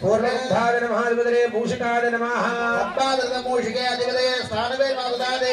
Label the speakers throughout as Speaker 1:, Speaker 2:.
Speaker 1: पूर्वेन्धाय नमः
Speaker 2: अधिपतये मूषिकाय
Speaker 1: नमः। अब्बादृतमूषिके अधिपतये स्थानवे
Speaker 2: भवतादे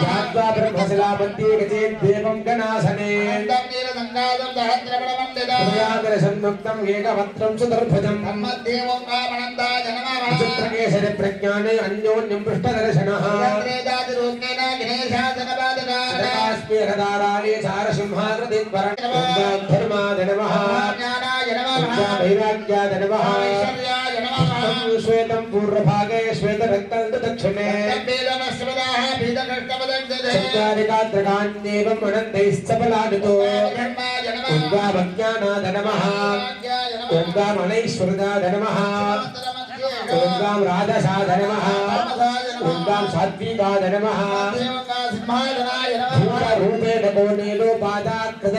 Speaker 2: ध्यात्वा
Speaker 1: ब्रह्मशिलापन्त्येकचेत् देवं गणासने प्रियादर्शं मुक्तम्
Speaker 2: एकवक्त्रं सुदर्भजम् चित्रकेशरि
Speaker 1: प्रज्ञाने अन्योन्यं पृष्ठदर्शनः
Speaker 2: काश्मीरदाराणे चारसिंहाकृतिर्वरण
Speaker 1: धर्माय नमः वैराग्याय नमः श्वेतं पूर्वभागे श्वेतरक्तदक्षिणे
Speaker 2: चत्वारिकात्रकान्येवम् अनन्तैश्चपलादितो
Speaker 1: ओङ्गामज्ञानाद नमः नमः
Speaker 2: राधसाद नमः
Speaker 1: सात्विकाद नमः। भूतरूपेण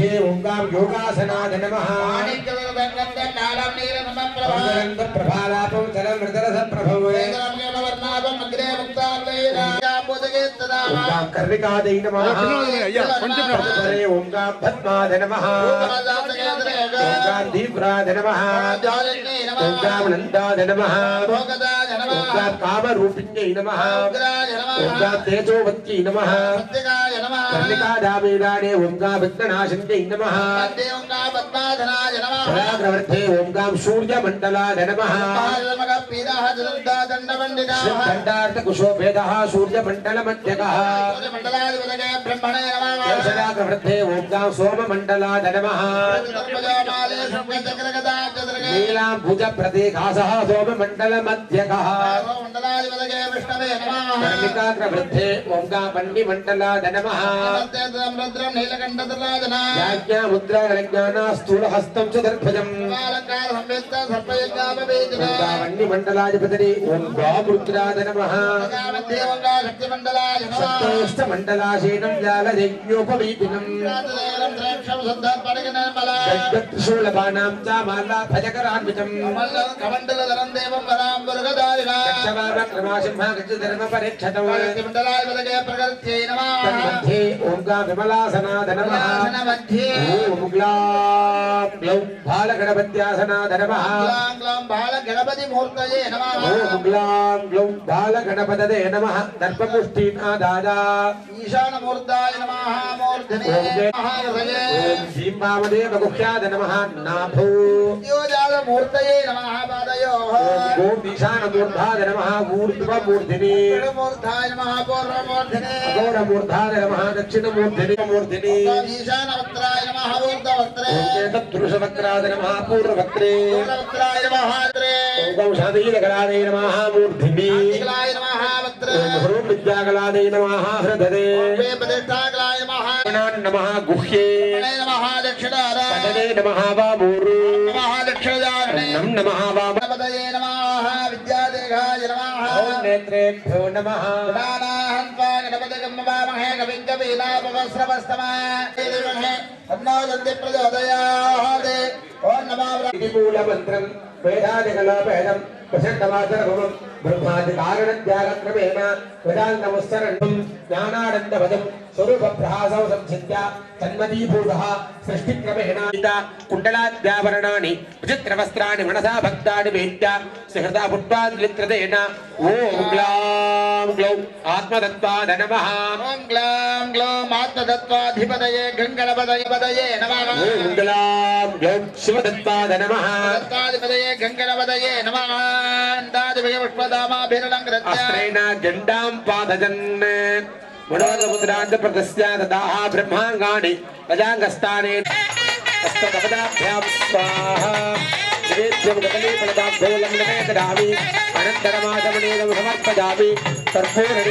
Speaker 2: मध्ये ओंकार
Speaker 1: योगासनाद नमः प्रभालापम
Speaker 2: जलम हृदरस
Speaker 1: प्रभवे कर्णिकादय नमः। ओंकार
Speaker 2: भद्माद नमः ओंकार
Speaker 1: दीप्राद नमः ओंकार नंदाद
Speaker 2: नमः ओंकार कामरूपिण्यै
Speaker 1: नमः ओंकार तेजोवत्यै
Speaker 2: नमः। कर्णिकाधामेदाने ओंगा
Speaker 1: भक्तनाशन्यै सूर्य पराग्रवर्थे ओंगां
Speaker 2: सूर्यमण्डलाय नमः।
Speaker 1: दण्डार्थकुशोभेदः सूर्यमण्डलमध्यकः सदाग्रवृद्धे
Speaker 2: ओंगां सोममण्डलाय नमः।
Speaker 1: नीलां कर्णिका सोममण्डलमध्यकः।
Speaker 2: कर्णिकाग्रवृद्धे ओंगां मंडला
Speaker 1: धनमा స్థూలహస్తం చ దర్భజం.
Speaker 2: సర్వాలంకార సంవేత్త సర్వయజ్ఞాపవేదిన.
Speaker 1: ఓంగావన్నిమండలాధిపతి ఓంగామృద్రాద నమః.
Speaker 2: దేవంగా శక్తిమండలాయ నమః.
Speaker 1: సప్తేష్టమండలాశీనం జాలయజ్ఞోపవీతినం
Speaker 2: రాజదేవం శ్రేక్షం శుద్ధపరిగణమల.
Speaker 1: గద్గత్రిశూలపానాం చ మాలాభజకరాన్వితం
Speaker 2: కమలం కమండలధరం దేవం
Speaker 1: ఓంగా
Speaker 2: విమలాసనాధనమ
Speaker 1: ఓం గ్లాం
Speaker 2: బాలగణపత్యాసనాధనమ
Speaker 1: ఓం గ్లాం గ్లౌం బాలగణపతదే నమ
Speaker 2: దర్పపుష్టినాదాదా ఈశానమూర్తాయ నమ
Speaker 1: ఓం శ్రీం వామదేవ గుహ్యాద నమ
Speaker 2: నమ
Speaker 1: దక్షిణమూర్ధని మూర్ధని
Speaker 2: పురుషవక్రాయ నమ
Speaker 1: పూర్వవక్రే ఓంషాదీలకలాదై నమ మూర్ధిని విద్యాకలాదై నమ హృదదే నమ గుహ్యే నమ
Speaker 2: వా
Speaker 1: మూరు నమ
Speaker 2: వా విద్యాదేఘాయ
Speaker 1: నమ నేత్రేభ్యో నమ
Speaker 2: वामहे कविङ्गवीनापवस्रवस्तमहे तन्नो दन्ति प्रचोदयात् ॐ नमो
Speaker 1: प्रतिकूलमन्त्रम् वेदादिकलापेदम् దశకమాచరభవం బ్రహ్మాదికారణత్యాగక్రమేణ వేదాంతముత్సరణం జ్ఞానానందవదం స్వరూపప్రహాసౌ సంసిద్ధ్య తన్మదీభూతః సృష్టిక్రమేణ కుండలాద్యాభరణాని విచిత్రవస్త్రాణి మనసా భక్తాని వేద్య సుహృదా పుట్వాద్విత్రతేన ఓం గ్లాం గ్లౌం ఆత్మతత్వాద నమః
Speaker 2: ఓం గ్లాం గ్లౌం ఆత్మతత్వాధిపతయే గంగణపదయ పదయే నమః
Speaker 1: ఓం గ్లాం గ్లౌం శివతత్వాద నమః తత్వాధిపతయే గంగణపదయే నమః अश्रेण गण्डां पादजन्
Speaker 2: मनोरमुद्रान्त प्रदस्या ब्रह्माङ्गाणि गजाङ्गस्थाने
Speaker 1: हस्तपदाभ्यां स्वाहा दिवेभ्यं कदलीफलदाभ्यो लग्नमे ददामि अनन्तरमागमनेन समर्पयामि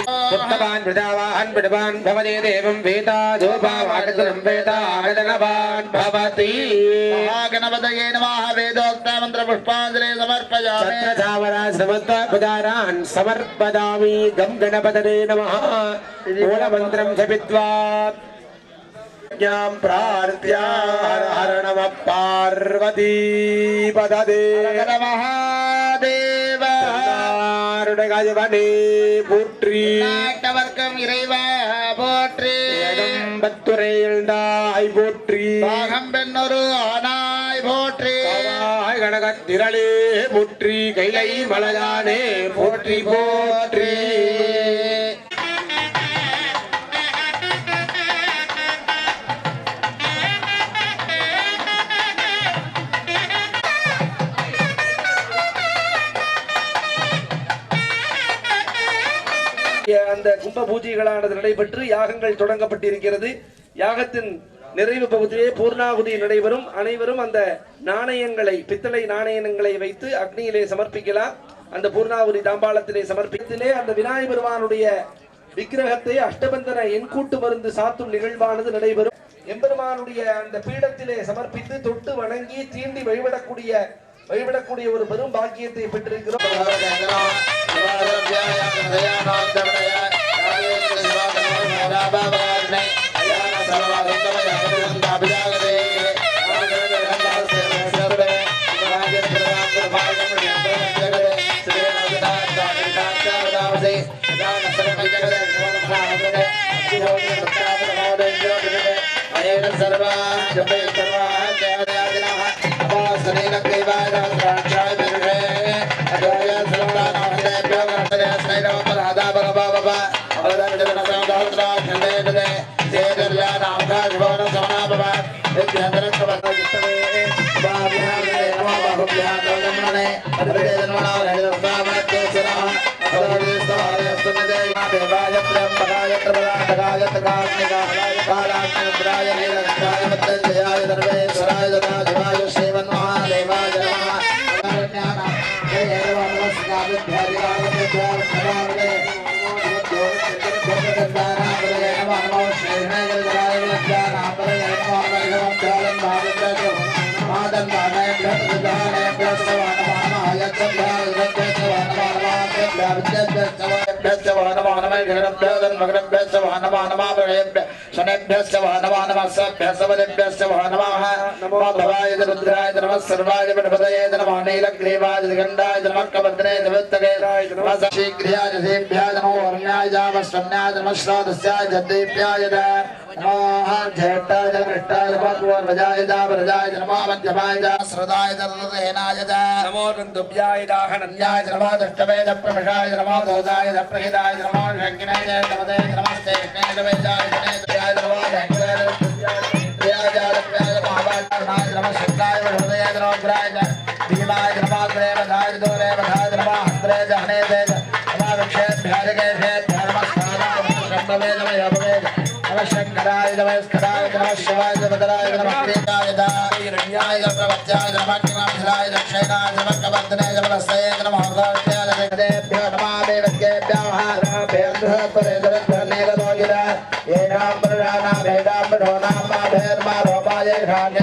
Speaker 1: सुप्तवान् प्रजावान् पिटवान् भवति देवं वेता धूपावागतनं वेता आगतनवान् भवति
Speaker 2: महागणपतये नमः वेदोक्तामन्त्रपुष्पाञ्जले समर्पयामि
Speaker 1: छत्रधावरा समत्वपदारान् समर्पदामि गं गणपतये नमः मूलमन्त्रं जपित्वा यज्ञां प्रार्थ्या हर हर नमः पार्वती
Speaker 2: पददे नमः
Speaker 1: देव ராஜராஜவனே போற்றி.
Speaker 2: நாட்டவர்க்கும் இறைவா போற்றி.
Speaker 1: எடம்பத்துரை எழுந்தாய்
Speaker 2: போற்றி. பாகம்பெண்ணொரு ஆனாய் போற்றி.
Speaker 1: கனகத்திரளே போற்றி. கைலை மலகானே போற்றி போற்றி.
Speaker 3: கும்ப பூஜைகளானது நடைபெற்று யாகங்கள் தொடங்கப்பட்டிருக்கிறது யாகத்தின் நிறைவு பகுதியிலே பூர்ணாகுதி நடைபெறும் அனைவரும் அந்த நாணயங்களை பித்தளை நாணயங்களை வைத்து அக்னியிலே சமர்ப்பிக்கலாம் அந்த பூர்ணாகுதி தாம்பாளத்திலே சமர்ப்பித்திலே அந்த விநாயகர் பெருமானுடைய விக்கிரகத்தை அஷ்டபந்தன எண்கூட்டு மருந்து சாத்தும் நிகழ்வானது நடைபெறும் எம்பெருமானுடைய அந்த பீடத்திலே சமர்ப்பித்து தொட்டு வணங்கி தீண்டி வழிபடக்கூடிய வழிபடக்கூடிய ஒரு பெரும் பாக்கியத்தை பெற்றிருக்கிறோம்
Speaker 2: सर्वा जपे सर्वा देवादिनाः अपासनेन कैवाय द्राक्षाय विरुषे Yeah. शनेभ्यश्च वः नमो नमः सभ्यः सवनेभ्यश्च वः नमः नमो भवाय रुद्राय नमः सर्वाय गणपतये नमः नीलग्रीवाय गण्डाय नमः कवर्धने नमस्तके नमः शीघ्र्याय देभ्याय नमो वर्ण्याय जामश्रम्याय नमः श्राद्धस्याय जद्देभ्याय नमः ज्येष्ठाय कृष्टाय भगवद्वजाय जा प्रजाय जन्मावद्यमाय जा श्रदाय दर्दहेनाय जा
Speaker 3: नमो नन्दुभ्याय दाहनन्याय
Speaker 2: जन्मा दुष्टवे च प्रमिषाय जन्मा दोदाय च प्रहिताय जन्मा शङ्किनाय च नमदे नमस्ते कृष्णे जाय जने जाय जन्मा शङ्किनाय प्रियाय जा प्रियाय महाभागाय जन्मा शङ्काय हृदय जन्मा ग्राय जा भीमाय जन्मा ग्रेव धाय दोरे बधाय जन्मा हन्द्रे जहने दे जन्मा विक्षेभ्याय गए नमः शङ्कराय नमः स्कराय नमः शिवाय नमः नमः प्रीताय दाय प्रवच्याय नमः किमाभिलाय दक्षिणाय नमः कवर्धने नमः सये नमः हृदयाय देवेभ्यो नमः देवतेभ्यः महाराभ्यः परेदरधनेरदोगिरा येनां प्रजानां भेदां प्रढोनां भेर्मा रोपाय घाण्यञ्जनामवदे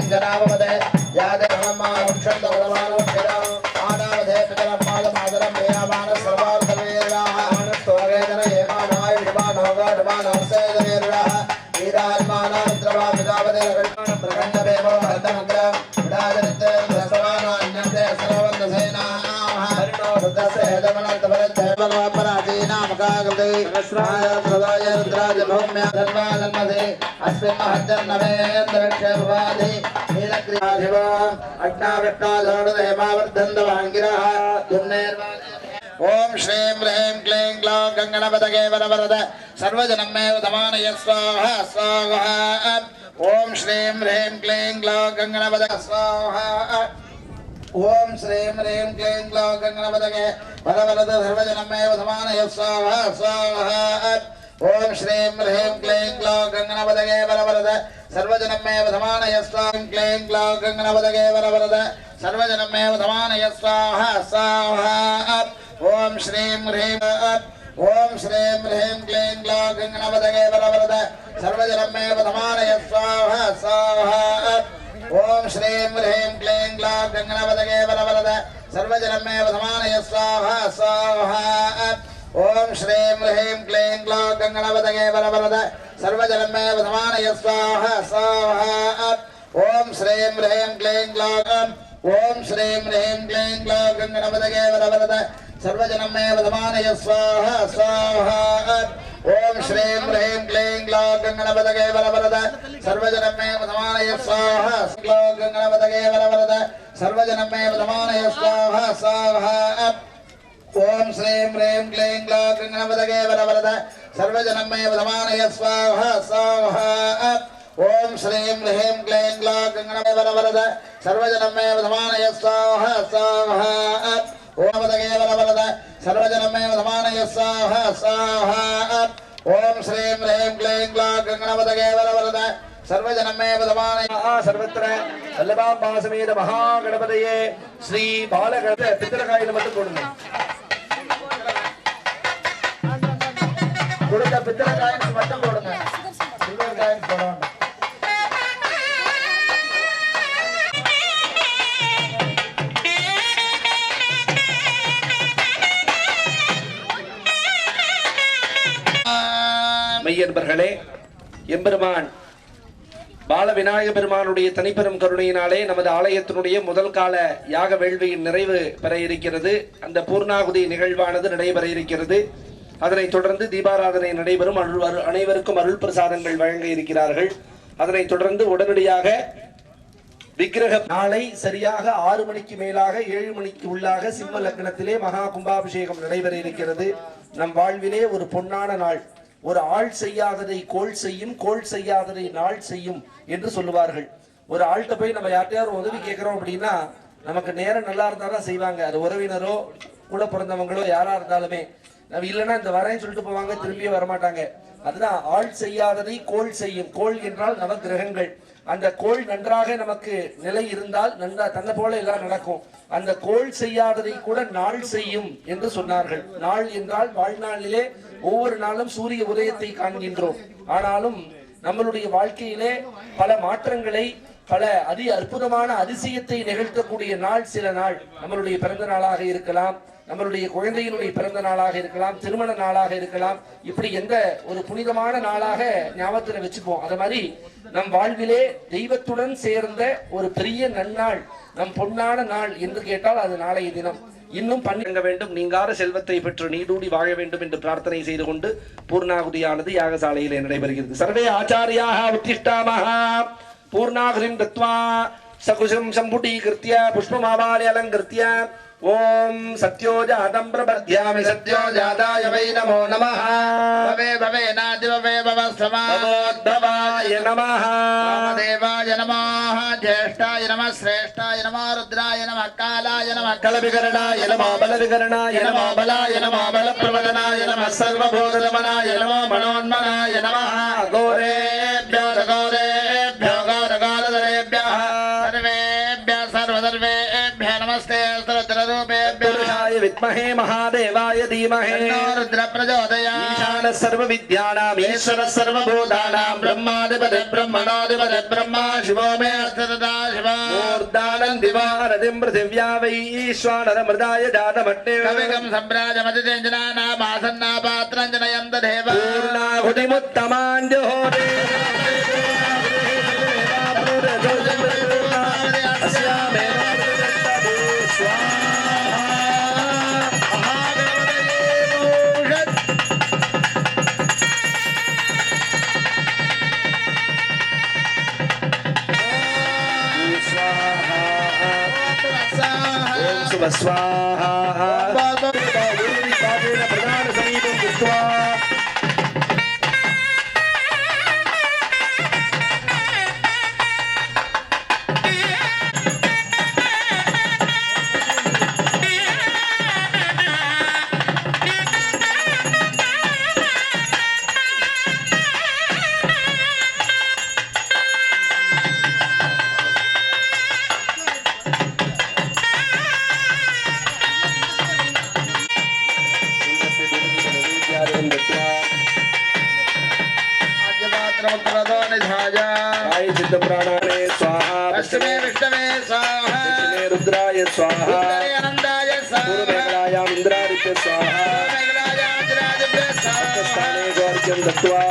Speaker 2: सहस्राय प्रदाय रुद्राज भौम्य धर्मानन्मदे अस्मिन् महज्जन्मवेन्द्रक्षे भवादि नीलक्रियाधिव अग्नाविष्टाधोणहेमावर्धन्दवाङ्गिरः ओम श्रीं ह्रीं क्लीं ग्लौं गङ्गणपतगे वरवरद सर्वजनमेव दमानय स्वाहा स्वाहा ओम श्रीं ह्रीं क्लीं ग्लौं गङ्गणपत स्वाहा ओम ஓம் ஸ்ரீம் ஹ்ரீம் க்ளீம் க்ளோகங்கணபதகே பலவலது சர்வஜனமே சமானய ஸ்வாஹா ஸ்வாஹா. ஓம் ஸ்ரீம் ஹ்ரீம் க்ளீம் க்ளோகங்கணபதகே பலவலத சர்வஜனமே சமானய ஸ்வாஹம் க்ளீம் க்ளோகங்கணபதகே பலவலத சர்வஜனமே சமானய ஸ்வாஹா ஸ்வாஹா. ஓம் ஸ்ரீம் ஹ்ரீம் ஓம் ஸ்ரீம் ஹ்ரீம் க்ளீம் க்ளோகங்கணபதகே பலவலத சர்வஜனமே சமானய ஸ்வாஹா ஸ்வாஹா. ஓம் ஸ்ரீம் ஹ்ரீம் க்ளீம் க்ளா கங்கணவதகே வலவலத சர்வஜலமேவ சமானய ஸ்வாஹா ஸ்வாஹா ஓம் ஸ்ரீம் ஹ்ரீம் க்ளீம் க்ளா கங்கணவதகே வலவலத சர்வஜலமேவ சமானய ஸ்வாஹா ஸ்வாஹா ஓம் ஸ்ரீம் ஹ்ரீம் க்ளீம் க்ளா ஓம் ஸ்ரீம் ஹ்ரீம் க்ளீம் க்ளா கங்கணவதகே வலவலத சர்வஜலமேவ சமானய ஸ்வாஹா ஸ்வாஹா ஓம் ஸ்ரீம் ரீம் க்ளீம் க்ளாங் கங்கணபத கேவலவரத சர்வஜனமே பதமானய ஸ்வாஹ க்ளாங் கங்கணபத கேவலவரத சர்வஜனமே பதமானய ஸ்வாஹ ஸ்வாஹ ஓம் ஸ்ரீம் ரீம் க்ளீம் க்ளாங் கங்கணபத கேவலவரத சர்வஜனமே பதமானய ஸ்வாஹ ஸ்வாஹ ஓம் ஸ்ரீம் ரீம் க்ளீம் க்ளாங் கங்கணபத கேவலவரத சர்வஜனமே பதமானய ஸ்வாஹ ஸ்வாஹ ஓம் வதகேவல வலத சர்வஜனமே சமானய சாஹ சாஹ ஓம் ஸ்ரீம் ரேம் க்ளேம் க்ளா கங்கணவதகேவல வலத சர்வஜனமே பதமானய சர்வத்திர. சல்லபாம்
Speaker 3: பாசமேத மகா கணபதியே ஸ்ரீ பாலகணபதி பித்திரகாயில மட்டும் போடுங்க.
Speaker 2: கொடுத்த பித்திரகாயின் மட்டும் போடுங்க. சில்வர் காயின் போட
Speaker 3: அன்பர்களே எம்பெருமான் பால விநாயக பெருமானுடைய தனிப்பெரும் கருணையினாலே நமது ஆலயத்தினுடைய முதல் கால யாக வேள்வியின் நிறைவு பெற இருக்கிறது. அந்த பூர்ணாகுதி நிகழ்வானது நடைபெற இருக்கிறது. அதனைத் தொடர்ந்து தீபாராதனை நடைபெறும். அருள்- அனைவருக்கும் அருள் பிரசாதங்கள் வழங்க இருக்கிறார்கள். அதனைத் தொடர்ந்து உடனடியாக விக்கிரக நாளை சரியாக ஆறு மணிக்கு மேலாக ஏழு மணிக்கு உள்ளாக சிம்ம லக்னத்திலே மகா கும்பாபிஷேகம் நடைபெற இருக்கிறது. நம் வாழ்விலே ஒரு பொன்னான நாள். ஒரு ஆள் செய்யாததை கோள் செய்யும் கோள் செய்யாததை நாள் செய்யும் என்று சொல்லுவார்கள். ஒரு ஆள்கிட்ட போய் நம்ம யார்கிட்டயாரும் உதவி கேட்கிறோம் அப்படின்னா நமக்கு நேரம் நல்லா இருந்தாதான் செய்வாங்க. அது உறவினரோ கூட பிறந்தவங்களோ யாரா இருந்தாலுமே. நம்ம இல்லைன்னா இந்த வரேன்னு சொல்லிட்டு போவாங்க திரும்பியே வரமாட்டாங்க. அதுதான் ஆள் செய்யாததை கோள் செய்யும். கோள் என்றால் நவ கிரகங்கள் அந்த கோள் நன்றாக நமக்கு நிலை இருந்தால் நன்றா தன்னை போல எல்லாம் நடக்கும். அந்த கோள் செய்யாததை கூட நாள் செய்யும் என்று சொன்னார்கள். நாள் என்றால் வாழ்நாளிலே ஒவ்வொரு நாளும் சூரிய உதயத்தை காண்கின்றோம். ஆனாலும் நம்மளுடைய வாழ்க்கையிலே பல மாற்றங்களை பல அதி அற்புதமான அதிசயத்தை நிகழ்த்தக்கூடிய நாள் சில நாள். நம்மளுடைய பிறந்த நாளாக இருக்கலாம் நம்மளுடைய குழந்தையினுடைய பிறந்த நாளாக இருக்கலாம் திருமண நாளாக இருக்கலாம் இப்படி எந்த ஒரு புனிதமான நாளாக ஞாபகத்துல வச்சுப்போம். அது மாதிரி நம் வாழ்விலே தெய்வத்துடன் சேர்ந்த ஒரு பெரிய நன்னாள் நம் பொன்னான நாள் என்று கேட்டால் அது நாளைய தினம். இன்னும் பண்ணிங்க வேண்டும் நீங்கார செல்வத்தை பெற்று நீடூடி வாழ வேண்டும் என்று பிரார்த்தனை செய்து கொண்டு பூர்ணாகுதியானது யாகசாலையிலே நடைபெறுகிறது. சர்வே ஆச்சாரியாக உத்திஷ்டாமகா பூர்ணாகுதிம் தத்வா सकुशं सम्पुटीकृत्य पुष्पमामाल्य अलङ्कृत्य ॐ सत्यो जातं प्रबध्यामि सत्यो जाताय वै नमो नमः
Speaker 2: भवे भवे नादिभवे
Speaker 3: भवस्तमाय नमः
Speaker 2: देवाय नमः ज्येष्ठाय नमः श्रेष्ठाय नमः रुद्राय नमः कालाय नमः
Speaker 3: कलविकरणाय नमः बलविकरणाय नमः बलाय नमः
Speaker 2: बलप्रवदनाय नमः सर्वबोधगमनाय नमः मनोन्मनाय नमः गोरेभ्यो
Speaker 3: गौरे विद्महे महादेवाय धीमहि
Speaker 2: तन्नो रुद्र प्रचोदयात्
Speaker 3: ईशानः सर्वविद्यानाम् ईश्वरः सर्वभूतानां ब्रह्माधिपति ब्रह्मणाधिपति ब्रह्मा शिवो मे
Speaker 2: सदा शिवा
Speaker 3: मूर्धानम् दिवारतिम् पृथिव्या वै ईश्वानरमृदाय जातमट्टे
Speaker 2: कविकं सम्राजमतिजनानामासन्नापात्रं जनयन्त देव
Speaker 3: पूर्णाहुतिमुत्तमाञ्जहोरे baswaha ప్రాణాలే
Speaker 2: స్వాహ అష్టమే
Speaker 3: విష్ణవే స్వాహ రుద్రాయ స్వాహ అనందాయ
Speaker 2: స్వాహ ఇంద్రాదిత్య స్వాహ స్థానే
Speaker 1: దత్వా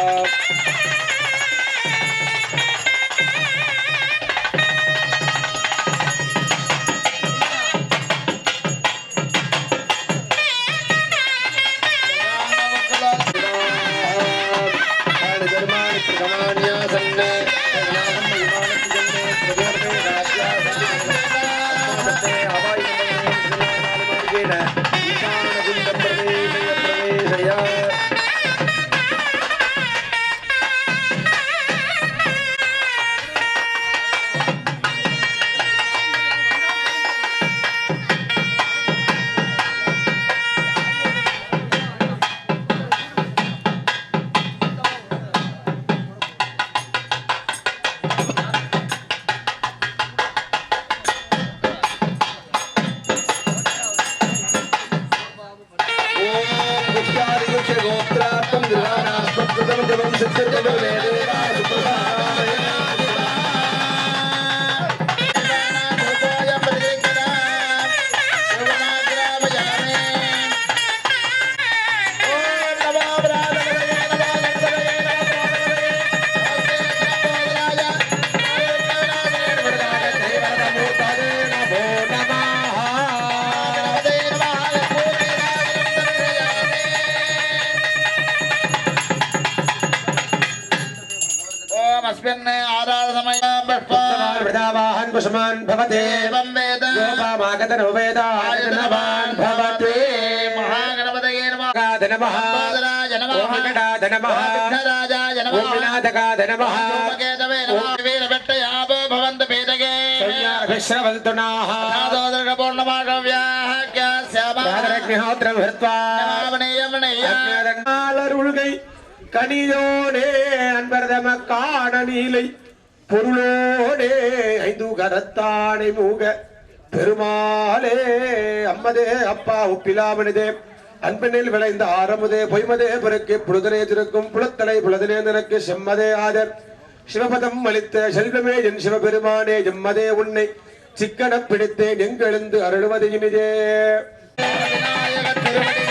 Speaker 1: कुसुमान् भवते
Speaker 2: एवं वेद
Speaker 1: गोपामागतनो वेदायतनवान् भवते
Speaker 2: महागणपतये नमः
Speaker 1: गाद नमः
Speaker 2: गोदराज नमः
Speaker 1: ओमकटाद नमः
Speaker 2: विघ्नराजाय नमः
Speaker 1: ओमिनाथकाद नमः
Speaker 2: धूमकेतवे नमः वीरभट्टयापो भवन्तु भेदगे
Speaker 1: संयाभिश्रवन्तुनाः
Speaker 2: नादोदर्गपूर्णमागव्याः क्यास्यामः
Speaker 1: ராதரக்னிஹோத்திரம் ஹிருத்வா
Speaker 2: नमामनीयमनीया
Speaker 1: அருள்கை கனியோனே அன்பர்தம காண நீலை பொருளோடே ஐந்து கரத்தாடை மூக. பெருமாளே அம்மதே அப்பா ஒப்பிலாமணிதே அன்பினில் விளைந்த ஆரமுதே பொய்மதே பெருக்கு புழுதலே திருக்கும் புலத்தலை புலதனே நினக்கு செம்மதே ஆதர். சிவபதம் அளித்த செல்வமே என் சிவபெருமானே எம்மதே உன்னை சிக்கன பிடித்தேன் எங்கெழுந்து அருள்வது இனிதே.
Speaker 2: விநாயகர் திருவடி